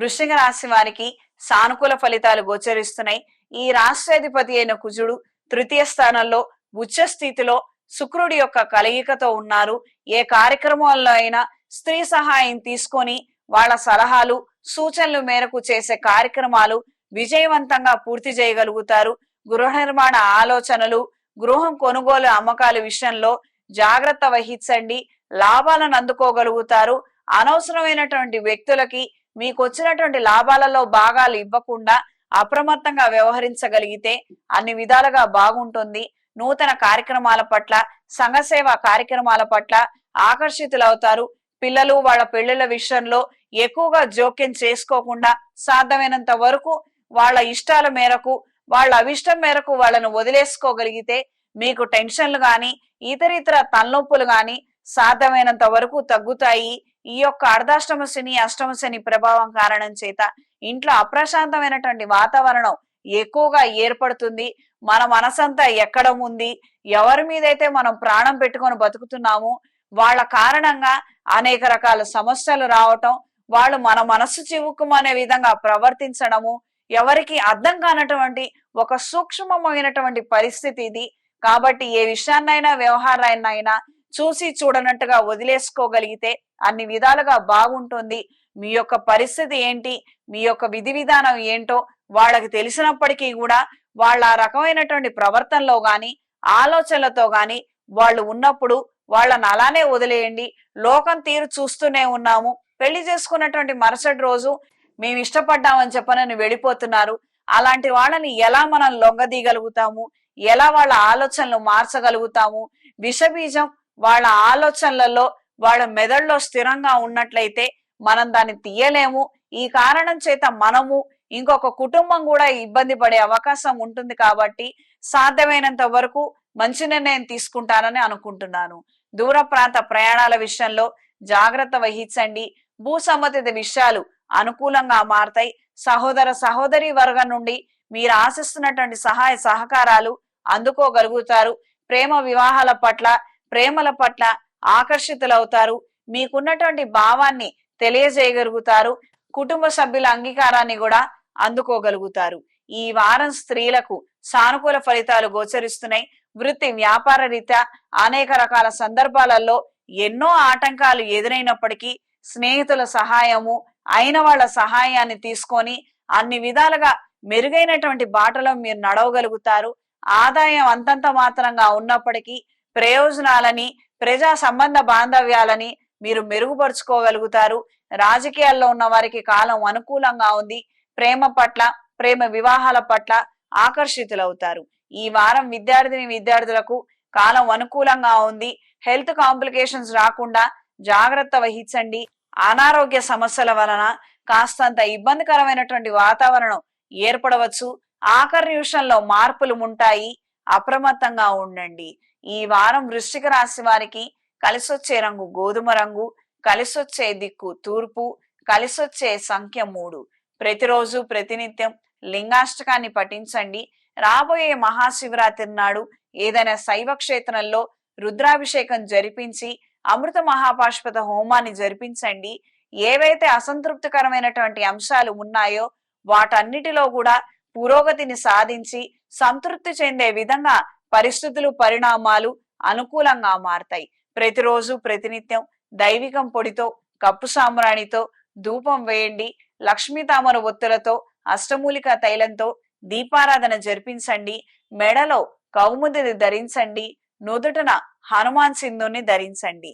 వృశ్చిక రాశి వారికి సానుకూల ఫలితాలు గోచరిస్తున్నాయి. ఈ రాష్ట్రాధిపతి అయిన కుజుడు తృతీయ స్థానంలో ఉచ్చ స్థితిలో శుక్రుడి యొక్క కలయికతో ఉన్నారు. ఏ కార్యక్రమాల్లో అయినా స్త్రీ సహాయం తీసుకొని వాళ్ళ సలహాలు సూచనలు మేరకు చేసే కార్యక్రమాలు విజయవంతంగా పూర్తి చేయగలుగుతారు. గృహ నిర్మాణ ఆలోచనలు గృహం కొనుగోలు అమ్మకాల విషయంలో జాగ్రత్త వహించండి. లాభాలను అందుకోగలుగుతారు. అనవసరమైనటువంటి వ్యక్తులకి మీకు వచ్చినటువంటి లాభాలలో భాగాలు ఇవ్వకుండా అప్రమత్తంగా వ్యవహరించగలిగితే అన్ని విధాలుగా బాగుంటుంది. నూతన కార్యక్రమాల పట్ల సంఘసేవ కార్యక్రమాల పట్ల ఆకర్షితులవుతారు. పిల్లలు వాళ్ళ పెళ్ళిళ్ళ విషయంలో ఎక్కువగా జోక్యం చేసుకోకుండా సాధ్యమైనంత వరకు వాళ్ళ ఇష్టాల మేరకు వాళ్ళ అవిష్టం మేరకు వాళ్ళను వదిలేసుకోగలిగితే మీకు టెన్షన్లు గాని ఇతరితర తలనొప్పులు గాని సాధ్యమైనంత వరకు తగ్గుతాయి. ఈ యొక్క అర్ధాష్టమ శని అష్టమ శని ప్రభావం కారణం చేత ఇంట్లో అప్రశాంతమైనటువంటి వాతావరణం ఎక్కువగా ఏర్పడుతుంది. మన మనసంతా ఎక్కడ ఉంది? ఎవరి మీదైతే మనం ప్రాణం పెట్టుకొని బతుకుతున్నాము? వాళ్ళ కారణంగా అనేక రకాల సమస్యలు రావటం వాళ్ళు మన మనస్సు చివుక్కుమనే విధంగా ప్రవర్తించడము ఎవరికి అర్థం కానటువంటి ఒక సూక్ష్మమైనటువంటి పరిస్థితి ఇది. కాబట్టి ఏ విషయాన్నైనా వ్యవహారాన్నైనా చూసి చూడనట్టుగా వదిలేసుకోగలిగితే అన్ని విధాలుగా బాగుంటుంది. మీ యొక్క పరిస్థితి ఏంటి? మీ యొక్క విధి విధానం ఏంటో వాళ్ళకి తెలిసినప్పటికీ కూడా వాళ్ళ ఆ రకమైనటువంటి ప్రవర్తనలో గాని ఆలోచనలతో గాని వాళ్ళు ఉన్నప్పుడు వాళ్ళని అలానే వదిలేయండి. లోకం తీరు చూస్తూనే ఉన్నాము. పెళ్ళి చేసుకున్నటువంటి మరుసటి రోజు మేము ఇష్టపడ్డామని చెప్పనని వెళ్ళిపోతున్నారు. అలాంటి వాళ్ళని ఎలా మనం లొంగదీయగలుగుతాము? ఎలా వాళ్ళ ఆలోచనలు మార్చగలుగుతాము? విషబీజం వాళ్ళ ఆలోచనలలో వాళ్ళ మెదడులో స్థిరంగా ఉన్నట్లయితే మనం దాన్ని తీయలేము. ఈ కారణం చేత మనము ఇంకొక కుటుంబం కూడా ఇబ్బంది పడే అవకాశం ఉంటుంది కాబట్టి సాధ్యమైనంత వరకు మంచి నిర్ణయం తీసుకుంటానని అనుకుంటున్నాను. దూర ప్రాంత ప్రయాణాల విషయంలో జాగ్రత్త వహించండి. భూ సంబంధిత విషయాలు అనుకూలంగా మారతాయి. సహోదర సహోదరి వర్గం నుండి మీరు ఆశిస్తున్నటువంటి సహాయ సహకారాలు అందుకోగలుగుతారు. ప్రేమ వివాహాల పట్ల ప్రేమల పట్ల ఆకర్షితులవుతారు. మీకున్నటువంటి భావాన్ని తెలియజేయగలుగుతారు. కుటుంబ సభ్యుల అంగీకారాన్ని కూడా అందుకోగలుగుతారు. ఈ వారం స్త్రీలకు సానుకూల ఫలితాలు గోచరిస్తున్నాయి. వృత్తి వ్యాపార రీత్యా అనేక రకాల సందర్భాలలో ఎన్నో ఆటంకాలు ఎదురైనప్పటికీ స్నేహితుల సహాయము అయిన వాళ్ళ సహాయాన్ని తీసుకొని అన్ని విధాలుగా మెరుగైనటువంటి బాటలో మీరు నడవగలుగుతారు. ఆదాయం అంతంత మాత్రంగా ఉన్నప్పటికీ ప్రయోజనాలని ప్రజా సంబంధ బాంధవ్యాలని మీరు మెరుగుపరుచుకోగలుగుతారు. రాజకీయాల్లో ఉన్న వారికి కాలం అనుకూలంగా ఉంది. ప్రేమ పట్ల ప్రేమ వివాహాల పట్ల ఆకర్షితులవుతారు. ఈ వారం విద్యార్థిని విద్యార్థులకు కాలం అనుకూలంగా ఉంది. హెల్త్ కాంప్లికేషన్స్ రాకుండా జాగ్రత్త వహించండి. అనారోగ్య సమస్యల వలన కాస్తంత ఇబ్బందికరమైనటువంటి వాతావరణం ఏర్పడవచ్చు. ఆఖరి నిమిషంలో మార్పులు ఉంటాయి. అప్రమత్తంగా ఉండండి. ఈ వారం వృశ్చిక రాశి వారికి కలిసొచ్చే రంగు గోధుమ రంగు కలిసొచ్చే దిక్కు తూర్పు కలిసొచ్చే సంఖ్య మూడు. ప్రతిరోజు ప్రతినిత్యం లింగాష్టకాన్ని పఠించండి. రాబోయే మహాశివరాత్రి నాడు ఏదైనా శైవ క్షేత్రంలో రుద్రాభిషేకం జరిపించి అమృత మహాపాష్పత హోమాన్ని జరిపించండి. ఏవైతే అసంతృప్తికరమైనటువంటి అంశాలు ఉన్నాయో వాటన్నిటిలో కూడా పురోగతిని సాధించి సంతృప్తి చెందే విధంగా పరిస్థితులు పరిణామాలు అనుకూలంగా మారతాయి. ప్రతిరోజు ప్రతినిత్యం దైవికం పొడితో కప్పు సాంబ్రాణితో ధూపం వేయండి. లక్ష్మీ తామర ఒత్తులతో అష్టమూలిక తైలంతో దీపారాధన జరిపించండి. మెడలో కౌముదిని ధరించండి. నుదుటన హనుమాన్ సింధుని ధరించండి.